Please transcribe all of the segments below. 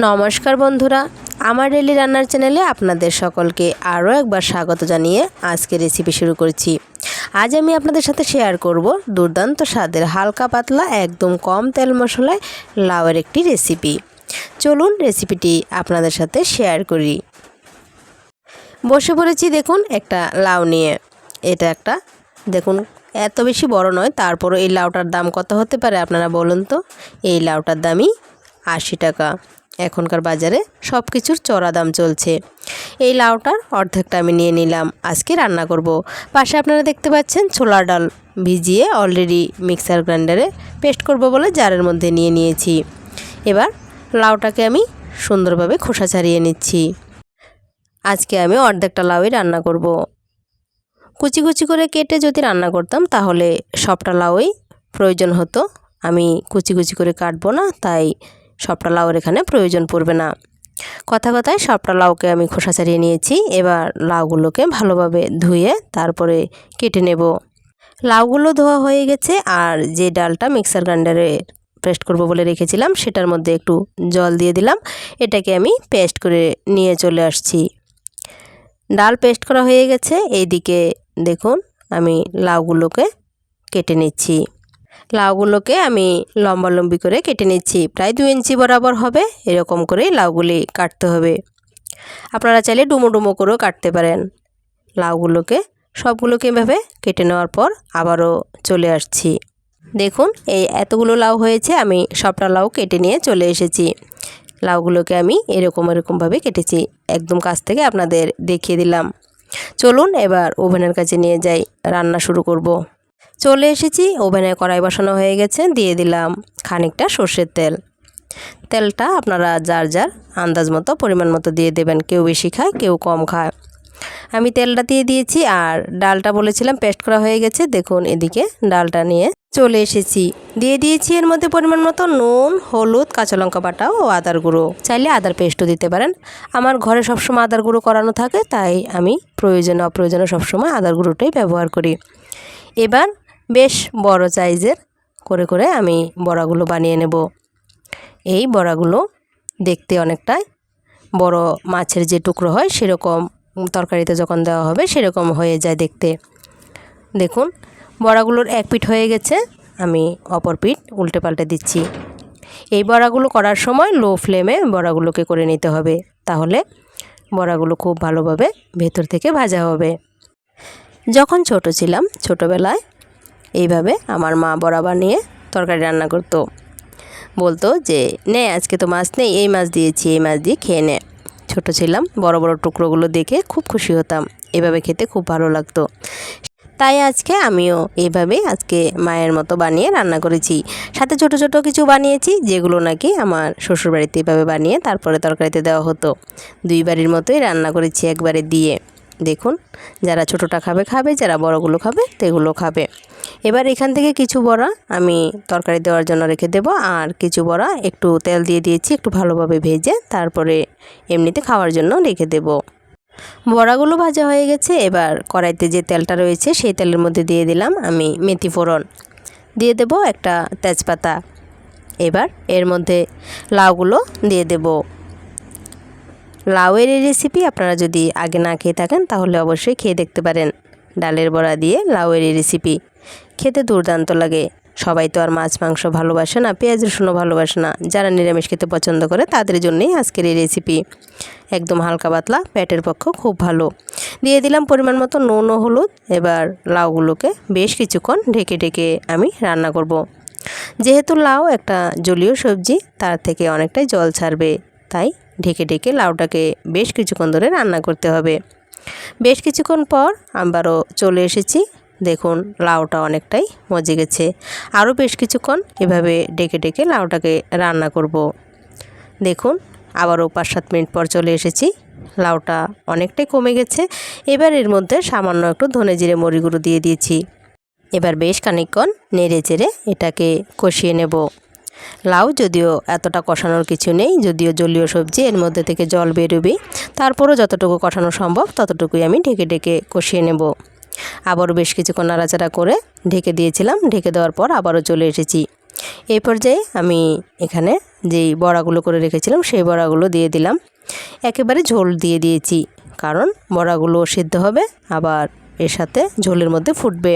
নমস্কার বন্ধুরা, আমার ডেলি রান্নার চ্যানেলে আপনাদের সকলকে আরও একবার স্বাগত জানিয়ে আজকে রেসিপি শুরু করছি। আজ আমি আপনাদের সাথে শেয়ার করব দুর্দান্ত স্বাদের হালকা পাতলা একদম কম তেল মশলায় লাউয়ের একটি রেসিপি চলুন রেসিপিটি আপনাদের সাথে শেয়ার করি। বসে পড়েছি দেখুন একটা লাউ নিয়ে। এটা একটা, দেখুন, এত বেশি বড় নয়, তারপরও এই লাউটার দাম কত হতে পারে আপনারা বলুন তো? এই লাউটার দামই আশি টাকা। এখনকার বাজারে সব কিছুর চড়া দাম চলছে। এই লাউটার অর্ধেকটা আমি নিয়ে নিলাম। আজকে রান্না করব। পাশে আপনারা দেখতে পাচ্ছেন ছোলার ডাল ভিজিয়ে অলরেডি মিক্সার গ্রাইন্ডারে পেস্ট করব বলে জারের মধ্যে নিয়ে নিয়েছি। এবার লাউটাকে আমি সুন্দরভাবে খোসা ছাড়িয়ে নিচ্ছি। আজকে আমি অর্ধেকটা লাউই রান্না করব। কুচি কুচি করে কেটে যদি রান্না করতাম তাহলে সবটা লাউই প্রয়োজন হতো। আমি কুচি কুচি করে কাটবো না, তাই সবটা লাউর এখানে প্রয়োজন পড়বে না। কথা কথায় সবটা লাউকে আমি খোসা ছাড়িয়ে নিয়েছি। এবার লাউগুলোকে ভালোভাবে ধুয়ে তারপরে কেটে নেব। লাউগুলো ধোয়া হয়ে গেছে আর যে ডালটা মিক্সার গ্রাইন্ডারে পেস্ট করব বলে রেখেছিলাম সেটার মধ্যে একটু জল দিয়ে দিলাম। এটাকে আমি পেস্ট করে নিয়ে চলে আসছি। ডাল পেস্ট করা হয়ে গেছে। এইদিকে দেখুন আমি লাউগুলোকে কেটে নিচ্ছি। লাউগুলোকে আমি লম্বালম্বি করে কেটে নিচ্ছি। প্রায় দু ইঞ্চি বরাবর হবে, এরকম করেই লাউগুলি কাটতে হবে। আপনারা চাইলে ডুমো ডুমো করেও কাটতে পারেন। লাউগুলোকে সবগুলোকে এভাবে কেটে নেওয়ার পর আবারও চলে আসছি। দেখুন, এই এতগুলো লাউ হয়েছে, আমি সবটা লাউ কেটে নিয়ে চলে এসেছি। লাউগুলোকে আমি এরকম এরকমভাবে কেটেছি। একদম কাছ থেকে আপনাদের দেখিয়ে দিলাম। চলুন এবার ওভেনের কাছে নিয়ে যাই। রান্না শুরু করব। চলে এসেছি, ওভেনে কড়াই বসানো হয়ে গেছে, দিয়ে দিলাম খানিকটা সর্ষের তেল। তেলটা আপনারা যার যার আন্দাজ মতো, পরিমাণ মতো দিয়ে দেবেন, কেউ বেশি খায়, কেউ কম খায়। আমি তেলটা দিয়ে দিয়েছি, আর ডালটা বলেছিলাম পেস্ট করা হয়ে গেছে, দেখুন এদিকে ডালটা নিয়ে চলে এসেছি। দিয়ে দিয়েছি এর মধ্যে পরিমাণ মতো নুন, হলুদ, কাঁচা লঙ্কা বাটা ও আদার গুঁড়ো। চাইলে আদার পেস্টও দিতে পারেন। আমার ঘরে সবসময় আদার গুঁড়ো করানো থাকে, তাই আমি প্রয়োজনে অপ্রয়োজনে সবসময় আদার গুঁড়োটাই ব্যবহার করি। এবার বেশ বড় সাইজের করে করে আমি বড়াগুলো বানিয়ে নেব। এই বড়াগুলো দেখতে অনেকটাই বড় মাছের যে টুকরো হয় সেরকম তরকারিতে যখন দেওয়া হবে সেরকম হয়ে যায় দেখতে। দেখুন, বড়াগুলোর এক পিঠ হয়ে গেছে, আমি অপর পিঠ উল্টে পাল্টে দিচ্ছি। এই বড়াগুলো করার সময় লো ফ্লেমে বড়াগুলোকে করে নিতে হবে, তাহলে বড়াগুলো খুব ভালোভাবে ভেতর থেকে ভাজা হবে। যখন ছোট ছিলাম, ছোটোবেলায় এইভাবে আমার মা বড়া বানিয়ে তরকারি রান্না করতো। বলতো যে, নে, আজকে তো মাছ নেই, এই মাছ দিয়েছি, এই মাছ দিয়ে খেয়ে নে। ছোট ছিলাম, বড় বড় টুকরোগুলো দেখে খুব খুশি হতাম। এভাবে খেতে খুব ভালো লাগতো। তাই আজকে আমিও এইভাবে আজকে মায়ের মতো বানিয়ে রান্না করেছি। সাথে ছোট ছোট কিছু বানিয়েছি, যেগুলো নাকি আমার শ্বশুরবাড়িতে এভাবে বানিয়ে তারপরে তরকারিতে দেওয়া হতো। দুই বাড়ির মতোই রান্না করেছি একবারে দিয়ে। দেখুন, যারা ছোটোটা খাবে খাবে, যারা বড়গুলো খাবে তেগুলো খাবে। এবার এখান থেকে কিছু বড়া আমি তরকারি দেওয়ার জন্য রেখে দেব, আর কিছু বড়া একটু তেল দিয়ে দিয়েছি, একটু ভালোভাবে ভেজে তারপরে এমনিতে খাওয়ার জন্য রেখে দেব। বড়াগুলো ভাজা হয়ে গেছে, এবার কড়াইতে যে তেলটা রয়েছে, সেই তেলের মধ্যে দিয়ে দিলাম আমি মেথি ফোড়ন। দিয়ে দেব একটা তেজপাতা। এবার এর মধ্যে লাউগুলো দিয়ে দেব। লাউয়ের এই রেসিপি আপনারা যদি আগে না খেয়ে থাকেন, তাহলে অবশ্যই খেয়ে দেখতে পারেন। ডালের বড়া দিয়ে লাউয়ের এই রেসিপি খেতে দুর্দান্ত লাগে। সবাই তো আর মাছ, মাংস ভালোবাসে না, পেঁয়াজ, রসুনও ভালোবাসে না। যারা নিরামিষ খেতে পছন্দ করে, তাদের জন্যই আজকের এই রেসিপি একদম হালকা পাতলা পেটের পক্ষ খুব ভালো। দিয়ে দিলাম পরিমাণ মতো নুন ও হলুদ। এবার লাউগুলোকে বেশ কিছুক্ষণ ঢেকে ঢেকে আমি রান্না করব। যেহেতু লাউ একটা জলীয় সবজি, তার থেকে অনেকটাই জল ছাড়বে। তাই ঢেকে ঢেকে লাউটাকে বেশ কিছুক্ষণ ধরে রান্না করতে হবে। বেশ কিছুক্ষণ পর আবারও চলে এসেছি। দেখুন, লাউটা অনেকটাই মজে গেছে। আরও বেশ কিছুক্ষণ এভাবে ডেকে ডেকে লাউটাকে রান্না করব। দেখুন, আবারও পাঁচ সাত মিনিট পর চলে এসেছি। লাউটা অনেকটাই কমে গেছে। এবার এর মধ্যে সামান্য একটু ধনে জিরে মরি গুঁড়ো দিয়ে দিয়েছি। এবার বেশ খানিকক্ষণ নেড়ে চেড়ে এটাকে কষিয়ে নেব। লাউ, যদিও এতটা কষানোর কিছু নেই, যদিও জলীয় সবজি, এর মধ্যে থেকে জল বেরোবে। তারপরও যতটুকু কষানো সম্ভব, ততটুকুই আমি ঢেকে ঢেকে কষিয়ে নেব। আবারও বেশ কিছুক্ষণ নাড়াচাড়া করে ঢেকে দিয়েছিলাম। ঢেকে দেওয়ার পর আবারও চলে এসেছি। এই পর্যায়ে আমি এখানে যেই বড়াগুলো করে রেখেছিলাম, সেই বড়াগুলো দিয়ে দিলাম। একেবারে ঝোল দিয়ে দিয়েছি, কারণ বড়াগুলো সিদ্ধ হবে, আবার এর সাথে ঝোলের মধ্যে ফুটবে।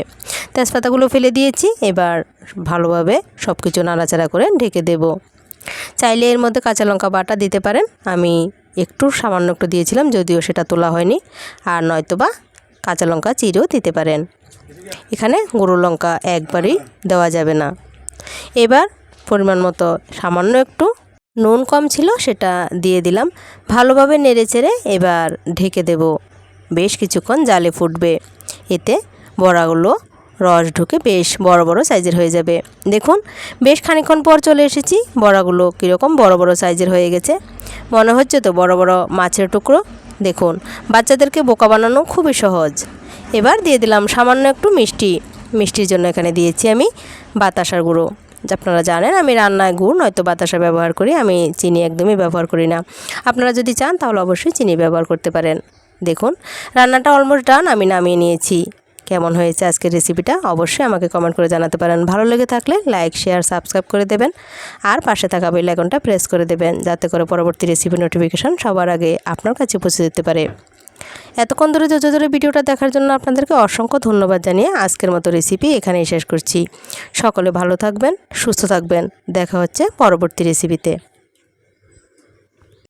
তেজপাতাগুলো ফেলে দিয়েছি, এবার ভালোভাবে সব কিছু নাড়াচাড়া করে ঢেকে দেব। চাইলে এর মধ্যে কাঁচা লঙ্কা বাটা দিতে পারেন। আমি একটু সামান্য একটু দিয়েছিলাম, যদিও সেটা তোলা হয়নি। আর নয়তোবা কাঁচা লঙ্কা চিরেও দিতে পারেন। এখানে গুঁড়ো লঙ্কা একবারই দেওয়া যাবে না। এবার পরিমাণ মতো সামান্য একটু নুন কম ছিল, সেটা দিয়ে দিলাম। ভালোভাবে নেড়ে চেড়ে এবার ঢেকে দেব। বেশ কিছুক্ষণ জালে ফুটবে। এতে বড়াগুলো রস ঢুকে বেশ বড় বড় সাইজের হয়ে যাবে। দেখুন, বেশ খানিক্ষণ পর চলে এসেছি। বড়াগুলো কীরকম বড় বড় সাইজের হয়ে গেছে। মনে হচ্ছে তো বড় বড় মাছের টুকরো। দেখুন, বাচ্চাদেরকে বোকা বানানো খুবই সহজ। এবার দিয়ে দিলাম সামান্য একটু মিষ্টি। মিষ্টির জন্য এখানে দিয়েছি আমি বাতাসার গুঁড়ো। আপনারা জানেন আমি রান্নায় গুড়, নয়তো বাতাসা ব্যবহার করি। আমি চিনি একদমই ব্যবহার করি না। আপনারা যদি চান তাহলে অবশ্যই চিনি ব্যবহার করতে পারেন। দেখুন, রান্নাটা অলমোস্ট ডান আমি নামিয়ে নিয়েছি। কেমন হয়েছে আজকের রেসিপিটা অবশ্যই আমাকে কমেন্ট করে জানাতে পারেন। ভালো লেগে থাকলে লাইক শেয়ার সাবস্ক্রাইব করে দেবেন। আর পাশে থাকা বেল আইকনটা প্রেস করে দেবেন, যাতে করে পরবর্তী রেসিপি নোটিফিকেশন সবার আগে আপনার কাছে পৌঁছে যেতে পারে। এতক্ষণ ধরে ধৈর্য ধরে ভিডিওটা দেখার জন্য আপনাদেরকে অসংখ্য ধন্যবাদ জানিয়ে আজকের মতো রেসিপি এখানেই শেষ করছি। সকলে ভালো থাকবেন, সুস্থ থাকবেন। দেখা হচ্ছে পরবর্তী রেসিপিতে